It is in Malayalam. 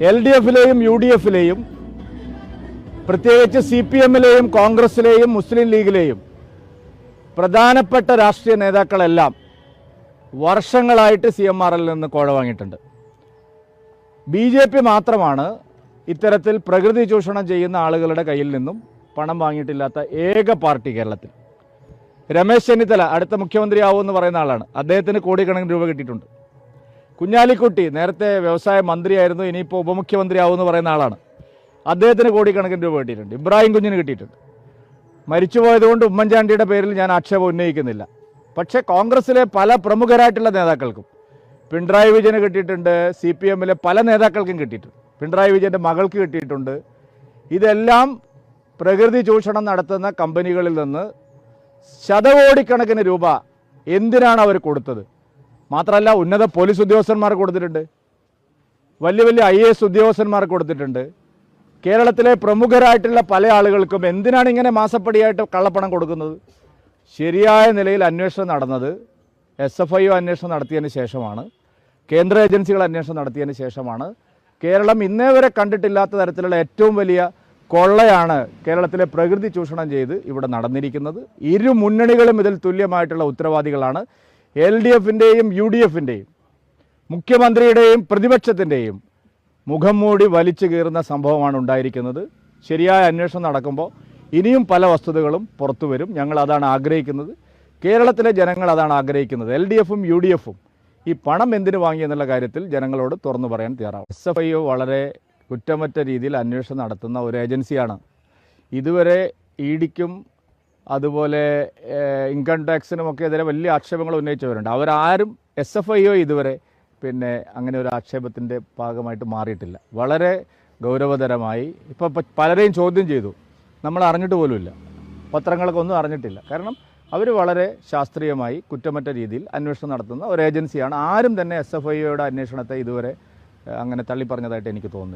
എൽ ഡി എഫിലെയും യു ഡി എഫിലെയും പ്രത്യേകിച്ച് സി പി എമ്മിലെയും കോൺഗ്രസിലെയും മുസ്ലിം ലീഗിലെയും പ്രധാനപ്പെട്ട രാഷ്ട്രീയ നേതാക്കളെല്ലാം വർഷങ്ങളായിട്ട് സി എം ആറിൽ നിന്ന് കോഴ വാങ്ങിയിട്ടുണ്ട്. ബി ജെ പി മാത്രമാണ് ഇത്തരത്തിൽ പ്രകൃതി ചൂഷണം ചെയ്യുന്ന ആളുകളുടെ കയ്യിൽ നിന്നും പണം വാങ്ങിയിട്ടില്ലാത്ത ഏക പാർട്ടി കേരളത്തിൽ. രമേശ് ചെന്നിത്തല അടുത്ത മുഖ്യമന്ത്രിയാവുമെന്ന് പറയുന്ന ആളാണ്. അദ്ദേഹത്തിന് കോടിക്കണക്കിന് രൂപ കിട്ടിയിട്ടുണ്ട്. കുഞ്ഞാലിക്കുട്ടി നേരത്തെ വ്യവസായ മന്ത്രിയായിരുന്നു ഇനിയിപ്പോൾ ഉപമുഖ്യമന്ത്രിയാവുമെന്ന് പറയുന്ന ആളാണ്. അദ്ദേഹത്തിന് കോടിക്കണക്കിന് രൂപ കിട്ടിയിട്ടുണ്ട്. ഇബ്രാഹിം കുഞ്ഞിന് കിട്ടിയിട്ടുണ്ട്. മരിച്ചുപോയതുകൊണ്ട് ഉമ്മൻചാണ്ടിയുടെ പേരിൽ ഞാൻ ആക്ഷേപം ഉന്നയിക്കുന്നില്ല. പക്ഷേ കോൺഗ്രസിലെ പല പ്രമുഖരായിട്ടുള്ള നേതാക്കൾക്കും പിണറായി വിജയന് കിട്ടിയിട്ടുണ്ട് സി പി എമ്മിലെ പല നേതാക്കൾക്കും കിട്ടിയിട്ടുണ്ട്. പിണറായി വിജയന്റെ മകൾക്ക് കിട്ടിയിട്ടുണ്ട്. ഇതെല്ലാം പ്രകൃതി ചൂഷണം നടത്തുന്ന കമ്പനികളിൽ നിന്ന് ശതകോടിക്കണക്കിന് രൂപ എന്തിനാണ് അവർ കൊടുത്തത്? മാത്രമല്ല ഉന്നത പോലീസ് ഉദ്യോഗസ്ഥന്മാർ കൊടുത്തിട്ടുണ്ട്. വലിയ വലിയ ഐ എസ് ഉദ്യോഗസ്ഥന്മാർ കൊടുത്തിട്ടുണ്ട്. കേരളത്തിലെ പ്രമുഖരായിട്ടുള്ള പല ആളുകൾക്കും എന്തിനാണ് ഇങ്ങനെ മാസപ്പടിയായിട്ട് കള്ളപ്പണം കൊടുക്കുന്നത്? ശരിയായ നിലയിൽ അന്വേഷണം നടന്നത് എസ് എഫ് ഐ ഒ അന്വേഷണം നടത്തിയതിന് ശേഷമാണ്. കേന്ദ്ര ഏജൻസികൾ അന്വേഷണം നടത്തിയതിന് ശേഷമാണ്. കേരളം ഇന്നേ വരെ കണ്ടിട്ടില്ലാത്ത തരത്തിലുള്ള ഏറ്റവും വലിയ കൊള്ളയാണ് കേരളത്തിലെ പ്രകൃതി ചൂഷണം ചെയ്ത് ഇവിടെ നടന്നിരിക്കുന്നത്. ഇരു മുന്നണികളും ഇതിൽ തുല്യമായിട്ടുള്ള ഉത്തരവാദികളാണ്. എൽ ഡി എഫിന്റെയും യു ഡി എഫിന്റെയും മുഖ്യമന്ത്രിയുടെയും പ്രതിപക്ഷത്തിന്റെയും മുഖം മൂടി വലിച്ചു കീറുന്ന സംഭവമാണ് ഉണ്ടായിരിക്കുന്നത്. ശരിയായ അന്വേഷണം നടക്കുമ്പോൾ ഇനിയും പല വസ്തുതകളും പുറത്തു വരും. ഞങ്ങൾ അതാണ് ആഗ്രഹിക്കുന്നത്. കേരളത്തിലെ ജനങ്ങൾ അതാണ് ആഗ്രഹിക്കുന്നത്. എൽ ഡി എഫും യു ഡി എഫും ഈ പണം എന്തിനു വാങ്ങി എന്നുള്ള കാര്യത്തിൽ ജനങ്ങളോട് തുറന്നു പറയാൻ തയ്യാറാവും. എസ് എഫ് ഐ വളരെ കുറ്റമറ്റ രീതിയിൽ അന്വേഷണം നടത്തുന്ന ഒരു ഏജൻസിയാണ്. ഇതുവരെ ഇ ഡിക്കും അതുപോലെ ഇൻകം ടാക്സിനും ഒക്കെ എതിരെ വലിയ ആക്ഷേപങ്ങൾ ഉന്നയിച്ചവരുണ്ട്. അവരാരും എസ് എഫ് ഐ ഒ ഇതുവരെ പിന്നെ അങ്ങനെ ഒരു ആക്ഷേപത്തിന്റെ ഭാഗമായിട്ട് മാറിയിട്ടില്ല. വളരെ ഗൗരവതരമായി ഇപ്പോൾ പലരെയും ചോദ്യം ചെയ്തു. നമ്മൾ അറിഞ്ഞിട്ട് പോലുമില്ല. പത്രങ്ങളൊക്കെ ഒന്നും അറിഞ്ഞിട്ടില്ല. കാരണം അവർ വളരെ ശാസ്ത്രീയമായി കുറ്റമറ്റ രീതിയിൽ അന്വേഷണം നടത്തുന്ന ഒരു ഏജൻസിയാണ്. ആരും തന്നെ എസ് എഫ് ഐയുടെ അന്വേഷണത്തെ ഇതുവരെ അങ്ങനെ തള്ളിപ്പറഞ്ഞതായിട്ട് എനിക്ക് തോന്നുന്നില്ല.